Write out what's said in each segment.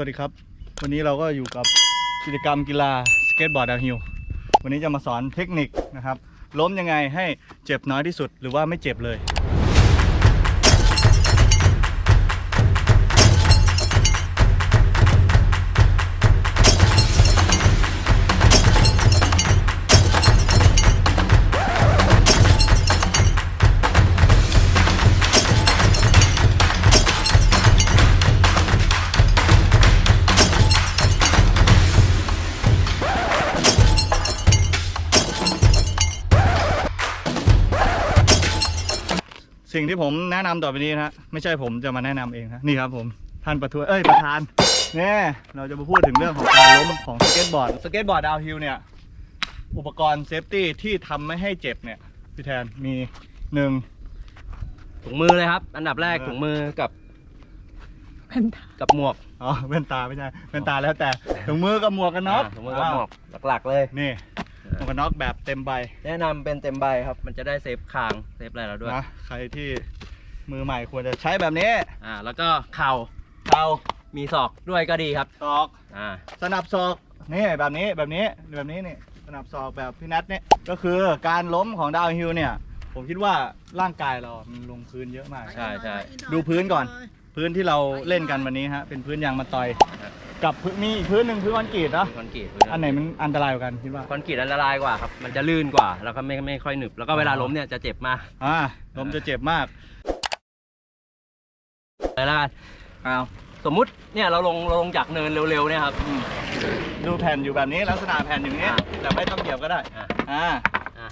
วัสดีครับ วันนี้เราก็อยู่กับกิจกรรมกีฬาสเก็ตบอร์ดดาวฮิลวันนี้จะมาสอนเทคนิคนะครับ ล้มยังไงให้เจ็บน้อยที่สุดหรือว่าไม่เจ็บเลย สิ่งที่ผมแนะนำต่อไปนี้นะฮะไม่ใช่ผมจะมาแนะนำเองนะนี่ครับผมท่านประทวยเอ้ยประธานเนี่ยเราจะมาพูดถึงเรื่องของการล้มของสเก็ตบอร์ดสเก็ตบอร์ดดาวฮิลเนี่ยอุปกรณ์เซฟตี้ที่ทำไม่ให้เจ็บเนี่ยพี่แทนมีหนึ่งถุงมือเลยครับ อันดับแรกเออถุงมือกับเป็นตากับหมวกอ๋อแว่นตาไม่ใช่แว่นตาแล้วแต่ถุงมือกับหมวกกันน็อกาถุงมือกับหมวกหลักๆเลยนี่ หมวกกันน็อกแบบเต็มใบแนะนำเป็นเต็มใบครับ มันจะได้เซฟคางเซฟอะไรเราด้วยนะใครที่มือใหม่ควรจะใช้แบบนี้อ่าแล้วก็เข่าเท้ามีศอกด้วยก็ดีครับศอก อ่าสนับศอกนี่แบบนี้แบบนี้แบบนี้นี่สนับศอกแบบพี่นัทเนี่ยก็คือการล้มของดาวฮิลเนี่ย ผมคิดว่าร่างกายเรามันลงพื้นเยอะมาก ใช่ใช่ ดูพื้นก่อน พื้นที่เราเล่นกันวันนี้ฮะเป็นพื้นยางมะตอย กับพื้นมีอีกพื้นหนึ่งพื้นคอนกรีตเนอะคอนกรีตอันไหนมันอันตรายกว่ากันคิดว่าคอนกรีตอันตรายกว่าครับ มันจะลื่นกว่า แล้วก็ไม่ไม่ค่อยหนึบ แล้วก็เวลาล้มเนี่ยจะเจ็บมากอ่าล้มจะเจ็บมากเลยละกันเอาสมมุติเนี่ยเราลงเราลงจากเนินเร็วๆเนี่ยครับอืมดูแผ่นอยู่แบบนี้ลักษณะแผ่นอย่างนี้อ่าแต่ไม่ต้องเหยียบก็ได้อ่าอ่าอ่า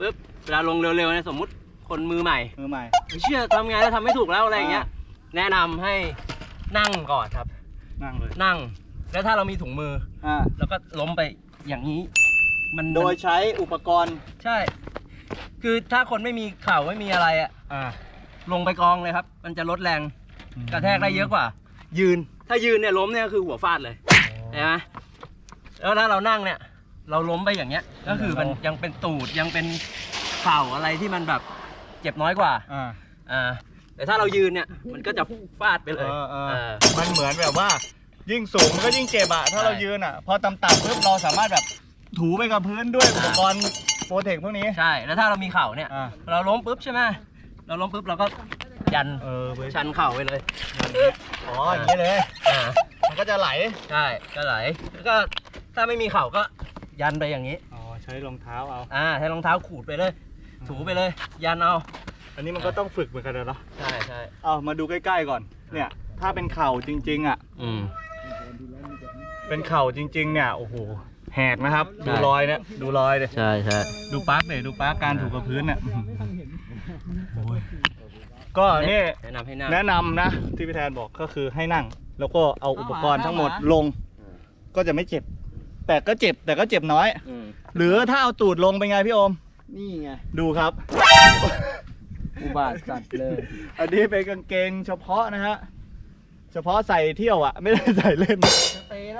ปุ๊บเวลาลงเร็วๆเนี่ยสมมุติคนมือใหม่มือใหม่ไม่ เชื่อทำไงแล้วทำไม่ถูกแล้วอะไรอย่างเงี้ย แนะนำให้นั่งก่อนครับ นั่งเลย นั่ง แล้วถ้าเรามีถุงมือ อ่า แล้วก็ล้มไปอย่างนี้ มันโดยใช้อุปกรณ์ใช่ คือถ้าคนไม่มีเข่าไม่มีอะไรอะอ่าลงไปกองเลยครับ มันจะลดแรงกระแทกได้เยอะกว่า ยืน ถ้ายืนเนี่ยล้มเนี่ยคือหัวฟาดเลยเห็นไหมแล้วถ้าเรานั่งเนี่ย เราล้มไปอย่างเงี้ย ก็คือมันยังเป็นตูดยังเป็นเข่าอะไรที่มันแบบ เจ็บน้อยกว่า อ่าอ่า แต่ถ้าเรายืนเนี่ยมันก็จะฟาดไปเลยเออเออ เออ มันเหมือนแบบว่า ยิ่งสูงมันก็ยิ่งเจ็บอะถ้าใช่เรายืนอะพอต่ำๆปุ๊บเราสามารถแบบถูไปกับพื้นด้วยอุปกรณ์โปรเทคพวกนี้ใช่ แล้วถ้าเรามีเข่าเนี่ย อ่าเราล้มปุ๊บใช่ไหมเราล้มปุ๊บเราก็ยันเออเว้ยชันเข่าไปเลยอ๋ออย่างนี้เลย อ่ามันก็จะไหลใช่ก็ไหลแล้วก็ถ้าไม่มีเข่าก็ยันไปอย่างนี้ อ๋อใช้รองเท้าเอาอ่าใช้รองเท้าขูดไปเลย ถูไปเลย ยันเอา อันนี้มันก็ต้องฝึกเหมือนกันนะเนาะใช่ใช่เอามาดูใกล้ๆก่อน เนี่ย ถ้าเป็นเข่าจริง ๆอะอืม เป็นเข่าจริง ๆ เนี่ย โอ้โห แหกนะครับใช่ดูรอยเนี่ย ดูรอยเลยใช่ใช่ดูปาร์กเลยดูปาร์กการถูกกับพื้นเนี่ยโอ้ยก็นี่แนะนำให้นั่งแนะนำนะ ที่พี่แทนบอกก็คือให้นั่ง แล้วก็เอาอุปกรณ์ทั้งหมดลง ก็จะไม่เจ็บ แต่ก็เจ็บแต่ก็เจ็บน้อยอืมหรือถ้าเอาตูดลงเป็นไงพี่โอม นี่ไง ดูครับ อุบาทสัตว์เลย อันนี้เป็นกางเกงเฉพาะนะฮะ เฉพาะใส่เที่ยวอะไม่ได้ใส่เล่น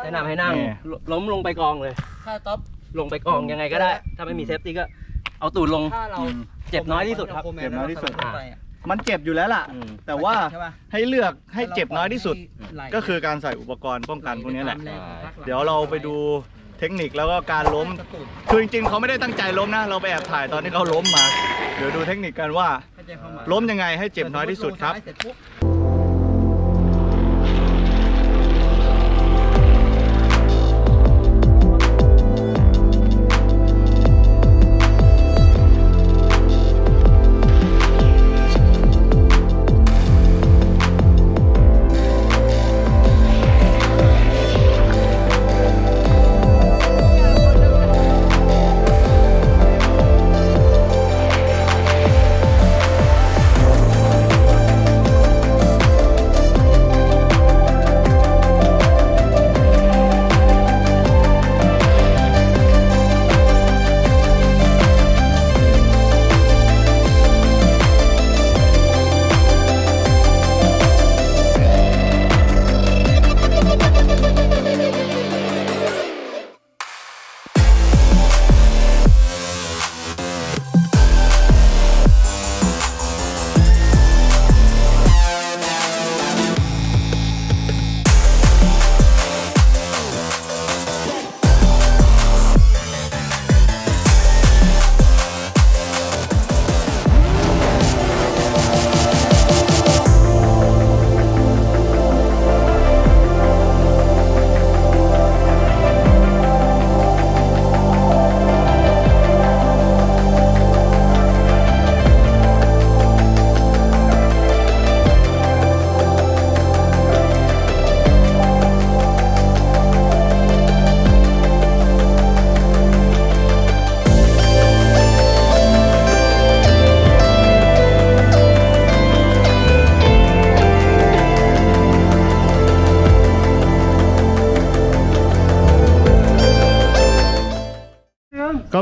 แนะนำให้นั่งนี่ลล้มลงไปกองเลย ถ้าต๊อปลงไปกองยังไงก็ได้ ถ้าไม่มีเซฟตี้ก็ เอาตูดลง ถ้าเราอืมเจ็บน้อยที่สุดครับ เจ็บน้อยที่สุดเราไปอะมันเจ็บอยู่แล้วล่ะ อืม แต่ว่าใช่ปะให้เลือกให้เจ็บน้อยที่สุด ไหลก็คือการใส่อุปกรณ์ป้องกันพวกนี้แหละ ไหของพักงเดี๋ยวเราไปดูเทคนิคแล้วก็การล้ม กระตุกคือจริงๆเขาไม่ได้ตั้งใจล้มนะ เราไปแอบถ่ายตอนที่เขาล้มมา เดี๋ยวดูเทคนิคกันว่า เข้าใจความหมายล้มยังไงให้เจ็บน้อยที่สุดครับลงซ้ายเสร็จปุ๊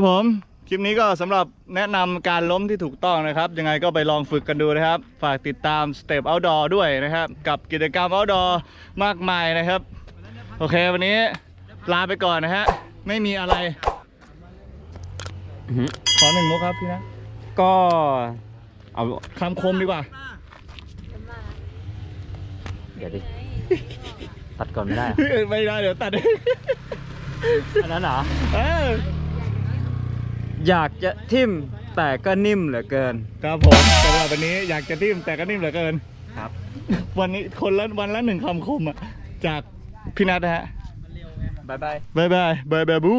บผมคลิปนี้ก็สำหรับแนะนำการล้มที่ถูกต้องนะครับ ยังไงก็ไปลองฝึกกันดูนะครับ ฝากติดตาม Step Outdoor ด้วยนะครับ กับกิจกรรม Outdoor มากมายนะครับ โอเควันนี้ลาไปก่อนนะฮะ ไม่มีอะไรขอหนึ่งมุกครับพี่นะก็เอาคำคมดีกว่า เดี๋ยวดิตัดก่อนไม่ได้ไม่ได้เดี๋ยวตัด อันนั้นเหรอ เออ อยากจะทิ่มแต่ก็นิ่มเหลือเกิน ครับผมสำหรับวันนี้อยากจะนิ่มแต่ก็นิ่มเหลือเกิน ครับ วันนี้คนละวันละหนึ่งคำคมอะจากพี่นัทนะฮะบายบาย บายบายบายบายบู